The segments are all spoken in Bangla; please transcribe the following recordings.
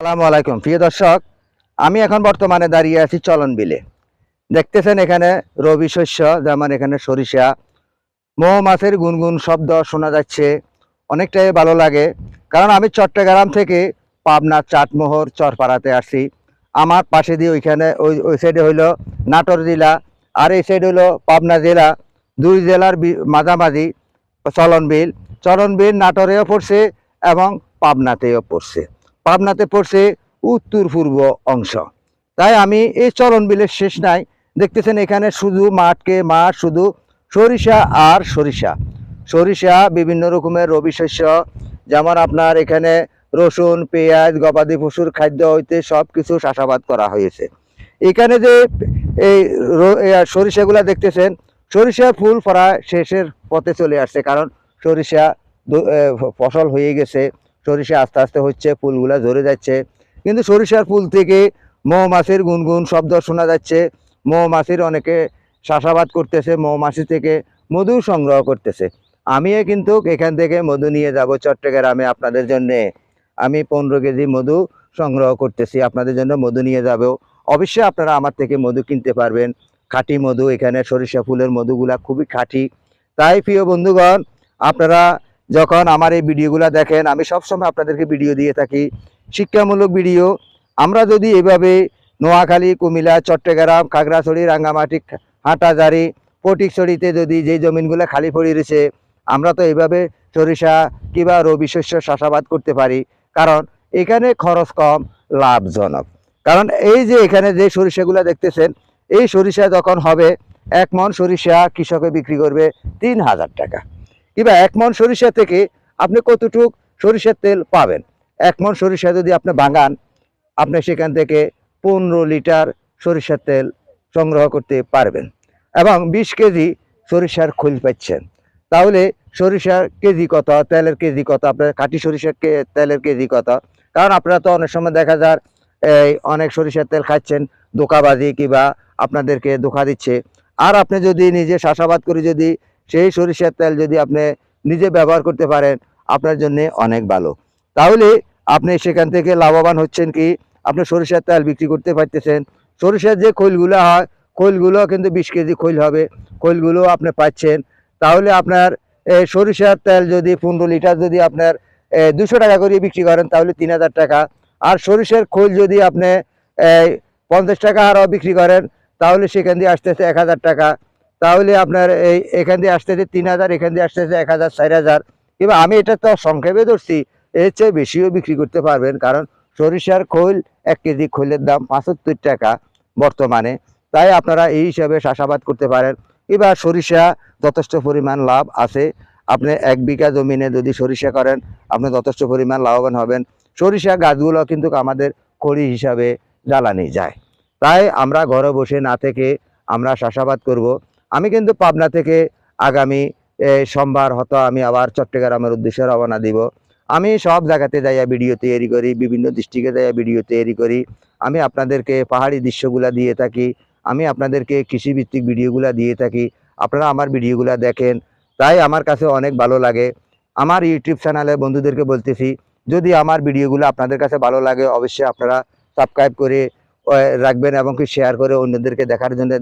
আসসালামু আলাইকুম। প্রিয় দর্শক, আমি এখন বর্তমানে দাঁড়িয়ে আছি চলন বিলে। দেখতেছেন এখানে রবি শস্য, যেমন এখানে সরিষা। মৌমাছের গুনগুন শব্দ শোনা যাচ্ছে, অনেকটাই ভালো লাগে। কারণ আমি চট্টগ্রাম থেকে পাবনা চাটমোহর চরপাড়াতে আসছি। আমার পাশে দিয়ে ওইখানে ওই ওই সাইডে হইল নাটোর জেলা, আর এই সাইড হইল পাবনা জেলা। দুই জেলার মাঝামাঝি চলন বিল। চলন বিল নাটোরেও পড়ছে এবং পাবনাতেও পড়ছে। পাবনাতে পড়ছে উত্তর পূর্ব অংশ। তাই আমি এই চলন বিলের শেষ নাই। দেখতেছেন এখানে শুধু মাঠকে মাঠ, শুধু সরিষা আর সরিষা। সরিষা বিভিন্ন রকমের রবি শস্য, যেমন আপনার এখানে রসুন, পেঁয়াজ, গবাদি পশুর খাদ্য হইতে সব কিছু চাষাবাদ করা হয়েছে। এখানে যে এই সরিষাগুলা দেখতেছেন সরিষা ফুল ফরা শেষের পথে চলে আসছে, কারণ সরিষা ফসল হয়ে গেছে। সরিষা আস্তে আস্তে হচ্ছে, ফুলগুলা ঝরে যাচ্ছে। কিন্তু সরিষার ফুল থেকে মৌমাছির গুনগুন শব্দ শোনা যাচ্ছে। মৌমাছির অনেকে চাষাবাদ করতেছে, মৌমাছি থেকে মধু সংগ্রহ করতেছে। আমিও কিন্তু এখান থেকে মধু নিয়ে যাব চট্টগ্রামে আপনাদের জন্য। আমি পনেরো কেজি মধু সংগ্রহ করতেছি, আপনাদের জন্য মধু নিয়ে যাব। অবশ্যই আপনারা আমার থেকে মধু কিনতে পারবেন। খাঁটি মধু, এখানে সরিষা ফুলের মধুগুলা খুবই খাঁটি। তাই প্রিয় বন্ধুগণ, আপনারা যখন আমার এই ভিডিওগুলো দেখেন, আমি সবসময় আপনাদেরকে ভিডিও দিয়ে থাকি। শিক্ষামূলক ভিডিও। আমরা যদি এভাবে নোয়াখালী, কুমিল্লা, চট্টগ্রাম, খাগড়াছড়ি, রাঙ্গামাটি হাটাজারি পটিকছড়িতে যদি যেই জমিনগুলো খালি পড়ে রয়েছে, আমরা তো এইভাবে সরিষা কিংবা রবি শস্য চাষাবাদ করতে পারি। কারণ এখানে খরচ কম, লাভজনক। কারণ এই যে এখানে যে সরিষাগুলো দেখতেছেন, এই সরিষা যখন হবে, এক মন সরিষা কৃষকে বিক্রি করবে তিন হাজার টাকা। কিংবা এক মন সরিষা থেকে আপনি কতটুক সরিষার তেল পাবেন? এক মন সরিষা যদি আপনি বাঙান আপনি সেখান থেকে পনেরো লিটার সরিষার তেল সংগ্রহ করতে পারবেন এবং বিশ কেজি সরিষার খোল পাচ্ছেন। তাহলে সরিষার কেজি কত, তেলের কেজি কত, আপনার খাঁটি সরিষার কে- তেলের কেজি কত? কারণ আপনারা তো অনেক সময় দেখা যায়, এই অনেক সরিষার তেল খাচ্ছেন দোকাবাজি কিংবা আপনাদেরকে ধোকা দিচ্ছে। আর আপনি যদি নিজে চাষাবাদ করে যদি সেই সরিষার তেল যদি আপনি নিজে ব্যবহার করতে পারেন, আপনার জন্য অনেক ভালো। তাহলে আপনি সেখান থেকে লাভবান হচ্ছেন কি? আপনি সরিষার তেল বিক্রি করতে পারতেছেন। সরিষার যে খৈলগুলো হয়, খৈলগুলো কিন্তু বিশ কেজি খৈল হবে। খৈলগুলো আপনি পাচ্ছেন। তাহলে আপনার সরিষার তেল যদি পনেরো লিটার যদি আপনার দুশো টাকা করে বিক্রি করেন, তাহলে তিন হাজার টাকা। আর সরিষার খৈল যদি আপনি পঞ্চাশ টাকা আরও বিক্রি করেন, তাহলে সেখান দিয়ে আসতেছে এক হাজার টাকা। তাহলে আপনার এই এখান দিয়ে আসতেছে তিন হাজার, এখান দিয়ে আসতেছে এক হাজার, চার হাজার। কিংবা আমি এটা তো সংক্ষেপে ধরছি, এর চেয়ে বেশিও বিক্রি করতে পারবেন, কারণ সরিষার খৈল এক কেজি খৈলের দাম পঁচাত্তর টাকা বর্তমানে। তাই আপনারা এই হিসাবে চাষাবাদ করতে পারেন। এবার সরিষা যথেষ্ট পরিমাণ লাভ আছে। আপনি এক বিঘা জমিনে যদি সরিষা করেন, আপনি যথেষ্ট পরিমাণ লাভবান হবেন। সরিষা গাছগুলো কিন্তু আমাদের খড়ি হিসাবে জ্বালানি যায়। তাই আমরা ঘরে বসে না থেকে আমরা চাষাবাদ করব। আমি কিন্তু পাবনা থেকে আগামী সোমবার হয়তো আমি আবার চট্টগ্রামের উদ্দেশ্যে রওনা দিব। আমি সব জায়গাতে যাইয়া ভিডিও তৈরি করি, বিভিন্ন ডিস্ট্রিক্টে যাইয়া ভিডিও তৈরি করি। আমি আপনাদেরকে পাহাড়ি দৃশ্যগুলা দিয়ে থাকি, আমি আপনাদেরকে কৃষিভিত্তিক ভিডিওগুলা দিয়ে থাকি। আপনারা আমার ভিডিওগুলা দেখেন, তাই আমার কাছে অনেক ভালো লাগে। আমার ইউটিউব চ্যানেলে বন্ধুদেরকে বলতেছি, যদি আমার ভিডিওগুলো আপনাদের কাছে ভালো লাগে, অবশ্যই আপনারা সাবস্ক্রাইব করে রাখবেন এবং কি শেয়ার করে অন্যদেরকে দেখার জন্য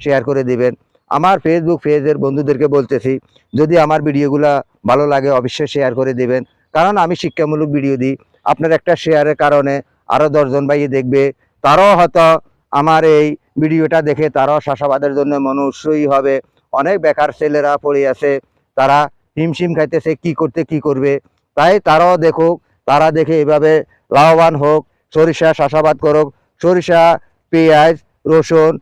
শেয়ার করে দিবেন। আমার ফেসবুক পেজের বন্ধুদেরকে বলতেছি, যদি আমার ভিডিওগুলো ভালো লাগে অবশ্যই শেয়ার করে দিবেন। কারণ আমি শিক্ষামূলক ভিডিও দিই। আপনার একটা শেয়ারের কারণে আরও দশজন ভাই দেখবে, তারাও হয়তো আমার এই ভিডিওটা দেখে তারাও চাষাবাদের জন্য মন উৎসাহী হবে। অনেক বেকার ছেলেরা পড়ে আছে, তারা হিমশিম খাইতেছে, কি করতে, কি করবে? তাই তারাও দেখুক, তারা দেখে এভাবে লাভবান হোক, সরিষা চাষাবাদ করুক। সরিষা, পেঁয়াজ, রসুন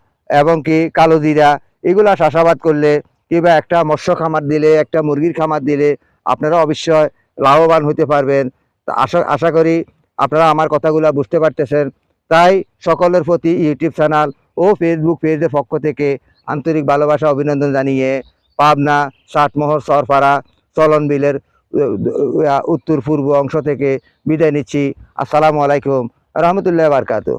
এবং কি কালো জিরা, এগুলা চাষাবাদ করলে কিংবা একটা মৎস্য খামার দিলে, একটা মুরগির খামার দিলে আপনারা অবশ্যই লাভবান হতে পারবেন। আশা আশা করি আপনারা আমার কথাগুলো বুঝতে পারতেছেন। তাই সকলের প্রতি ইউটিউব চ্যানেল ও ফেসবুক পেজের পক্ষ থেকে আন্তরিক ভালোবাসা, অভিনন্দন জানিয়ে পাবনা ষাটমোহর সরপাড়া চলন বিলের উত্তর পূর্ব অংশ থেকে বিদায় নিচ্ছি। আসসালামু আলাইকুম। রহমতুল্লাহ বারকাতু